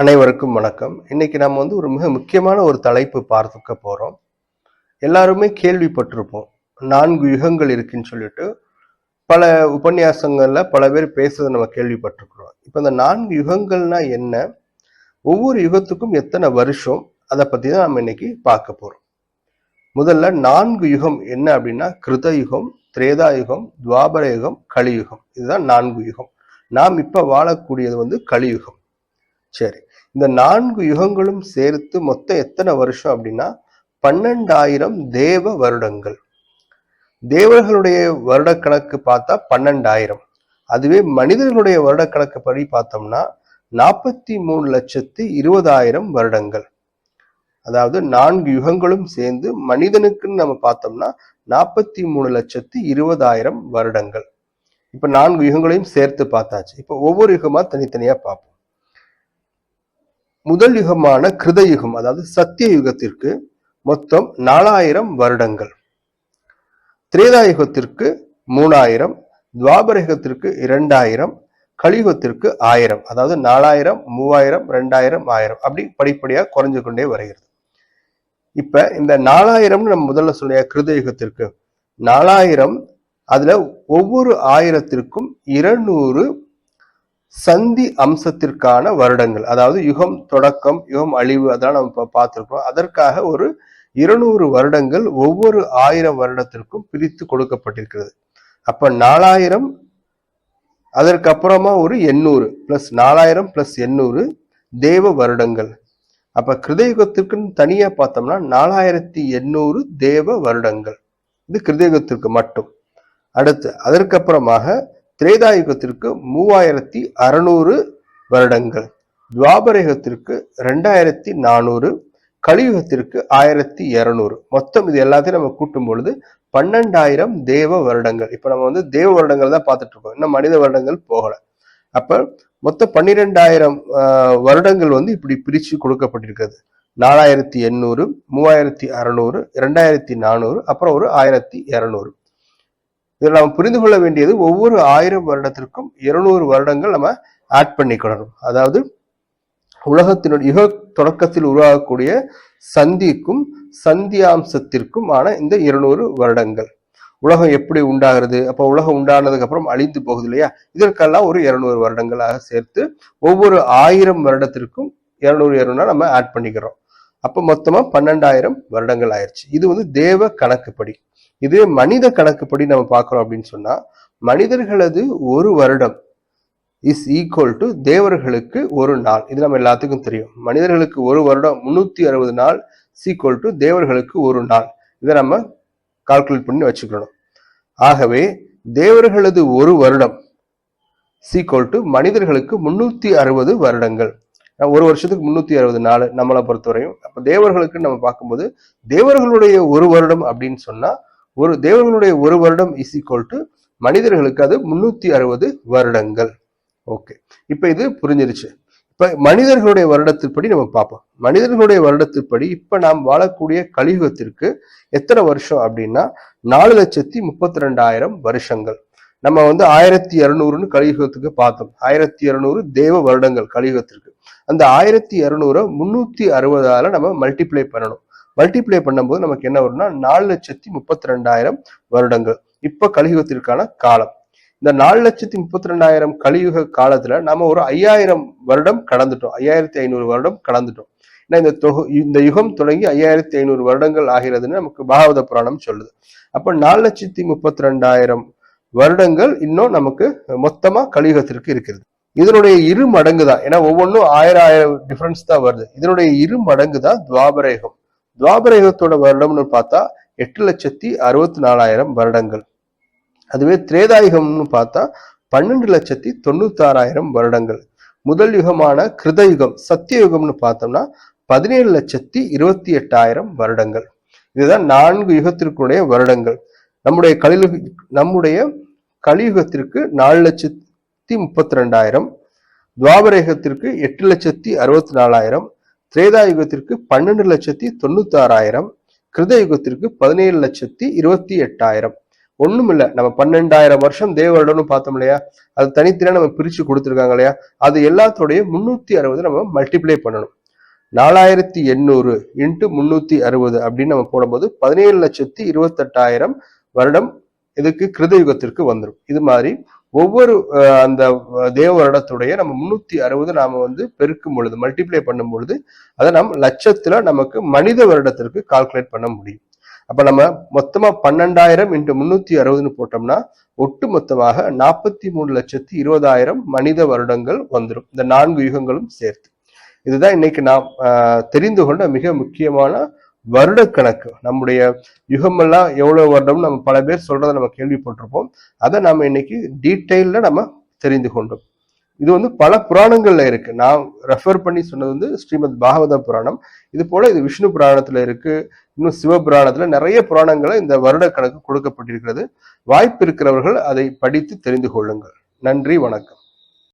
அனைவருக்கும் வணக்கம். இன்னைக்கு நம்ம வந்து ஒரு மிக முக்கியமான ஒரு தலைப்பு பார்த்துக்க போகிறோம் எல்லாருமே கேள்விப்பட்டிருப்போம். நான்கு யுகங்கள் இருக்குன்னு சொல்லிட்டு பல உபன்யாசங்களில் பல பேர் பேசுறதை நம்ம கேள்விப்பட்டிருக்கிறோம். இப்போ இந்த நான்கு யுகங்கள்னா என்ன? ஒவ்வொரு யுகத்துக்கும் எத்தனை வருஷம்? அதை பற்றி தான் நம்ம இன்னைக்கு பார்க்க போகிறோம் முதல்ல நான்கு யுகம் என்ன அப்படின்னா கிருத யுகம் திரேதா யுகம் துவாபர யுகம் கலியுகம். இதுதான் நான்கு யுகம். நாம் இப்போ வாழக்கூடியது வந்து கலியுகம். சரி. இந்த நான்கு யுகங்களும் சேர்த்து மொத்தம் எத்தனை வருஷம் அப்படின்னா பன்னெண்டாயிரம் தேவ வருடங்கள். தேவர்களுடைய வருடக்கணக்கு பார்த்தா பன்னெண்டாயிரம். அதுவே மனிதர்களுடைய வருட கணக்கு படி பார்த்தோம்னா நாற்பத்தி மூணு லட்சத்து இருபதாயிரம் வருடங்கள். அதாவது நான்கு யுகங்களும் சேர்ந்து மனிதனுக்குன்னு நம்ம பார்த்தோம்னா நாற்பத்தி மூணு லட்சத்து இருபதாயிரம் வருடங்கள். இப்போ நான்கு யுகங்களையும் சேர்த்து பார்த்தாச்சு. இப்போ ஒவ்வொரு யுகமாக தனித்தனியாக பார்ப்போம். முதல் யுகமான கிருத யுகம் அதாவது சத்திய யுகத்திற்கு மொத்தம் நாலாயிரம் வருடங்கள். திரேதா யுகத்திற்கு மூணாயிரம் துவாபர யுகத்திற்கு இரண்டாயிரம் கலியுகத்திற்கு ஆயிரம் அதாவது நாலாயிரம் மூவாயிரம் ரெண்டாயிரம் ஆயிரம் அப்படி படிப்படியாக குறைஞ்சு கொண்டே வருகிறது. இப்ப இந்த நாலாயிரம்னு நம்ம முதல்ல சொல்லிய கிருத யுகத்திற்கு. நாலாயிரம் அதுல ஒவ்வொரு ஆயிரத்திற்கும் இருநூறு சந்தி அம்சத்திற்கான வருடங்கள். அதாவது யுகம் தொடக்கம் யுகம் அழிவு அதான் நம்ம இப்போ பார்த்துருக்கோம். அதற்காக ஒரு இருநூறு வருடங்கள் ஒவ்வொரு ஆயிரம் வருடத்திற்கும் பிரித்து கொடுக்கப்பட்டிருக்கிறது. அப்ப நாலாயிரம் அதற்கு அப்புறமா ஒரு எண்ணூறு பிளஸ் நாலாயிரம் பிளஸ் எண்ணூறு தேவ வருடங்கள். அப்ப கிருதயுகத்திற்குன்னு தனியா பார்த்தோம்னா நாலாயிரத்தி எண்ணூறு தேவ வருடங்கள். இது கிருதயுகத்திற்கு மட்டும். அடுத்து அதற்கப்புறமாக திரேதாயுகத்திற்கு மூவாயிரத்தி அறுநூறு வருடங்கள் துவாபரயுகத்திற்கு ரெண்டாயிரத்தி நானூறு கலியுகத்திற்கு ஆயிரத்தி இரநூறு. மொத்தம் இது எல்லாத்தையும் நம்ம கூட்டும் பொழுது பன்னெண்டாயிரம் தேவ வருடங்கள். இப்போ நம்ம வந்து தேவ வருடங்கள் தான் பார்த்துட்டு இருக்கோம். இன்னும் மனித வருடங்கள் போகலை. அப்போ மொத்தம் பன்னிரெண்டாயிரம் வருடங்கள் வந்து இப்படி பிரித்து கொடுக்கப்பட்டிருக்கிறது. நாலாயிரத்தி எண்ணூறு மூவாயிரத்தி அறநூறு இரண்டாயிரத்தி நானூறு அப்புறம் ஒரு ஆயிரத்தி இரநூறு. இதில் நாம் புரிந்து கொள்ள வேண்டியது ஒவ்வொரு ஆயிரம் வருடத்திற்கும் இருநூறு வருடங்கள் நம்ம ஆட் பண்ணிக்கணும் அதாவது உலகத்தினுடைய யுக தொடக்கத்தில் உருவாகக்கூடிய சந்திக்கும் சந்தியாம்சத்திற்கும் ஆன இந்த இருநூறு வருடங்கள். உலகம் எப்படி உண்டாகிறது? அப்போ உலகம் உண்டானதுக்கு அப்புறம் அழிந்து போகுது இல்லையா? இதற்கெல்லாம் ஒரு இருநூறு வருடங்களாக சேர்த்து ஒவ்வொரு ஆயிரம் வருடத்திற்கும் இருநூறு இருநூறுனா நம்ம ஆட் பண்ணிக்கிறோம். அப்போ மொத்தமாக பன்னெண்டாயிரம் வருடங்கள் ஆயிடுச்சு இது வந்து தேவ கணக்குப்படி. இதே மனித கணக்குப்படி நம்ம பார்க்குறோம் அப்படின்னு சொன்னால் மனிதர்களது ஒரு வருடம் இஸ் ஈக்குவல் டு தேவர்களுக்கு ஒரு நாள். இது நம்ம எல்லாத்துக்கும் தெரியும். மனிதர்களுக்கு ஒரு வருடம் முந்நூற்றி அறுபது நாள் சீக்குவல் டு தேவர்களுக்கு ஒரு நாள். இதை நம்ம கால்குலேட் பண்ணி வச்சுக்கணும். ஆகவே தேவர்களது ஒரு வருடம் சீக்குவல் டு மனிதர்களுக்கு முன்னூத்தி அறுபது வருடங்கள். ஒரு வருஷத்துக்கு முன்னூத்தி அறுபது நாள் நம்மளை பொறுத்தவரையும். அப்ப தேவர்களுக்கு நம்ம பார்க்கும்போது தேவர்களுடைய ஒரு வருடம் அப்படின்னு சொன்னா ஒரு தேவர்களுடைய ஒரு வருடம் இஸ் ஈக்குவல் டு மனிதர்களுக்கு அது முன்னூத்தி அறுபது வருடங்கள். ஓகே இப்ப இது புரிஞ்சிருச்சு. இப்ப மனிதர்களுடைய வருடத்திற்படி நம்ம பார்ப்போம். மனிதர்களுடைய வருடத்திற்படி இப்ப நாம் வாழக்கூடிய கலியுகத்திற்கு எத்தனை வருஷம் அப்படின்னா நாலு லட்சத்தி முப்பத்தி ரெண்டாயிரம் வருஷங்கள். நம்ம வந்து ஆயிரத்தி இரநூறுன்னு கலியுகத்துக்கு பார்த்தோம். ஆயிரத்தி இரநூறு தேவ வருடங்கள் கலியுகத்திற்கு. அந்த ஆயிரத்தி இரநூறை முன்னூத்தி அறுபதால நம்ம மல்டிப்ளை பண்ணணும். மல்டிப்ளை பண்ணும்போது நமக்கு என்ன வரும்னா நாலு லட்சத்தி முப்பத்தி ரெண்டாயிரம் வருடங்கள். இப்ப கலியுகத்திற்கான காலம். இந்த நாலு லட்சத்தி முப்பத்தி ரெண்டாயிரம் கலியுக காலத்துல நம்ம ஒரு ஐயாயிரம் வருடம் கடந்துட்டோம். ஐயாயிரத்தி ஐநூறு வருடம் கடந்துட்டோம். ஏன்னா இந்த தொகு இந்த யுகம் தொடங்கி ஐயாயிரத்தி ஐநூறு வருடங்கள் ஆகிறதுன்னு நமக்கு பாகவத புராணம் சொல்லுது. அப்ப நாலு லட்சத்தி முப்பத்தி ரெண்டாயிரம் வருடங்கள் இன்னும் நமக்கு மொத்தமா கலியுகத்திற்கு இருக்கிறது. இதனுடைய இரு மடங்கு தான். ஏன்னா ஒவ்வொன்றும் ஆயிரம் ஆயிரம் டிஃபரன்ஸ் தான் வருது. இதனுடைய இரு மடங்கு தான் துவாபர யுகம் துவாபர யுகத்தோட வருடம்னு பார்த்தா எட்டு லட்சத்தி அறுபத்தி நாலாயிரம் வருடங்கள். அதுவே திரேதாயுகம்னு பார்த்தா பன்னெண்டு லட்சத்தி தொண்ணூத்தாறாயிரம் வருடங்கள். முதல் யுகமான கிருதயுகம் சத்தியயுகம்னு பார்த்தோம்னா பதினேழு லட்சத்தி இருபத்தி எட்டாயிரம் வருடங்கள். இதுதான் நான்கு யுகத்திற்குடைய வருடங்கள். நம்முடைய கலியுக நம்முடைய கலியுகத்திற்கு நாலு லட்சத்தி முப்பத்தி ரெண்டாயிரம் துவாபர யுகத்திற்கு எட்டு லட்சத்தி அறுபத்தி நாலாயிரம் திரேதாயுகத்திற்கு பன்னெண்டு லட்சத்தி தொண்ணூத்தி ஆறாயிரம் பதினேழு லட்சத்தி இருபத்தி எட்டாயிரம். ஒன்றும் இல்லை நம்ம பன்னெண்டாயிரம் வருஷம் தேவ வருடம்னு பார்த்தோம் இல்லையா? அது தனித்தனியாக நம்ம பிரித்து கொடுத்துருக்காங்க இல்லையா? அது எல்லாத்தோடைய முந்நூற்றி அறுபது நம்ம மல்டிப்ளை பண்ணணும். நாலாயிரத்தி எண்ணூறு இன்ட்டு முந்நூற்றி அறுபது அப்படின்னு நம்ம போடும்போது பதினேழு லட்சத்தி இருபத்தெட்டாயிரம் வருடம் இதுக்கு கிருதயுகத்திற்கு வந்துடும் இது மாதிரி ஒவ்வொரு அந்த தேவ வருடத்துடைய நம்ம முன்னூத்தி அறுபது நாம வந்து பெருக்கும் பொழுது மல்டிப்ளை பண்ணும் பொழுது அதை நம்ம லட்சத்துல நமக்கு மனித வருடத்திற்கு கால்குலேட் பண்ண முடியும். அப்ப நம்ம மொத்தமா பன்னெண்டாயிரம் இன்ட்டு முன்னூத்தி அறுபதுன்னு போட்டோம்னா ஒட்டு மொத்தமாக நாற்பத்தி மூணு லட்சத்தி இருபதாயிரம் மனித வருடங்கள் வந்துடும் இந்த நான்கு யுகங்களும் சேர்த்து. இதுதான் இன்னைக்கு நாம் தெரிந்து கொண்ட மிக முக்கியமான வருட கணக்கு நம்முடைய யுகமெல்லாம் எவ்வளவு வருடம் நம்ம பல பேர் சொல்றதை நம்ம கேள்விப்பட்டிருப்போம். அதை நம்ம இன்னைக்கு டீட்டெயில நம்ம தெரிந்து கொண்டோம். இது வந்து பல புராணங்கள்ல இருக்கு. நான் ரெஃபர் பண்ணி சொன்னது வந்து ஸ்ரீமத் பாகவத புராணம். இது போல இது விஷ்ணு புராணத்துல இருக்கு. இன்னும் சிவபுராணத்துல நிறைய புராணங்களை இந்த வருட கணக்கு கொடுக்கப்பட்டிருக்கிறது. வாய்ப்பு இருக்கிறவர்கள் அதை படித்து தெரிந்து கொள்ளுங்கள். நன்றி வணக்கம்.